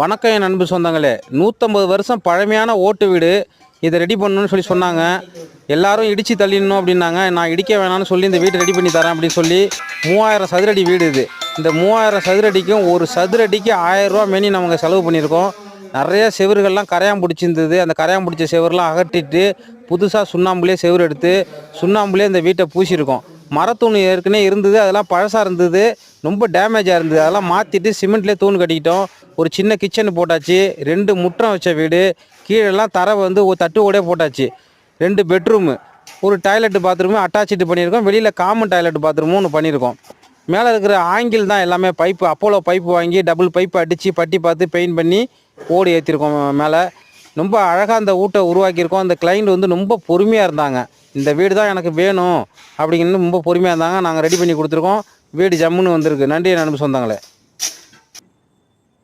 வணக்கம் என் அன்பு சொந்தங்களே. நூற்றம்பது வருஷம் பழமையான ஓட்டு வீடு. இதை ரெடி பண்ணணும்னு சொல்லி சொன்னாங்க. எல்லாரும் இடித்து தள்ளிடணும் அப்படின்னாங்க. நான் இடிக்க வேணாம்னு சொல்லி இந்த வீட்டை ரெடி பண்ணி தரேன் அப்படின்னு சொல்லி மூவாயிரம் சதுரடி வீடு இது. இந்த மூவாயிரம் சதுரடிக்கும் ஒரு சதுரடிக்கு ஆயிரரூவா மேனி மெனி நமக்கு செலவு பண்ணியிருக்கோம். நிறைய செவுறுகள்லாம் கரையான் பிடிச்சிருந்தது. அந்த கரையான் பிடிச்ச செவருலாம் அகற்றிட்டு புதுசாக சுண்ணாம்புலேயே செவுரு எடுத்து சுண்ணாம்புலேயே இந்த வீட்டை பூசியிருக்கோம். மரத்தூண் ஏற்கனவே இருந்தது அதெல்லாம் பழசாக இருந்தது ரொம்ப டேமேஜாக இருந்தது. அதெல்லாம் மாற்றிட்டு சிமெண்ட்லேயே தூண் கட்டிக்கிட்டோம். ஒரு சின்ன கிச்சன் போட்டாச்சு ரெண்டு முற்றம் வச்ச வீடு கீழெல்லாம் தரை வந்து ஒரு தட்டு ஓடே போட்டாச்சு. ரெண்டு பெட்ரூமு ஒரு டாய்லெட் பாத்ரூமு அட்டாச்சு பண்ணியிருக்கோம். வெளியில் காமன் டாய்லெட் பாத்ரூமும் ஒன்று பண்ணியிருக்கோம். மேலே இருக்கிற ஆங்கிள் தான் எல்லாமே பைப்பு அப்போலோ பைப்பு வாங்கி டபுள் பைப்பு அடித்து பட்டி பார்த்து பெயிண்ட் பண்ணி ஓடு ஏற்றிருக்கோம் மேலே. ரொம்ப அழகாக அந்த வீட்டை உருவாக்கியிருக்கோம். அந்த கிளைண்ட் வந்து ரொம்ப பொறுமையாக இருந்தாங்க. இந்த வீடு தான் எனக்கு வேணும் அப்படிங்கன்னு ரொம்ப பொறுமையாக இருந்தாங்க. நாங்கள் ரெடி பண்ணி கொடுத்துருக்கோம். வீடு ஜம்முன்னு வந்திருக்கு. நன்றி நண்பு சொந்தங்களே.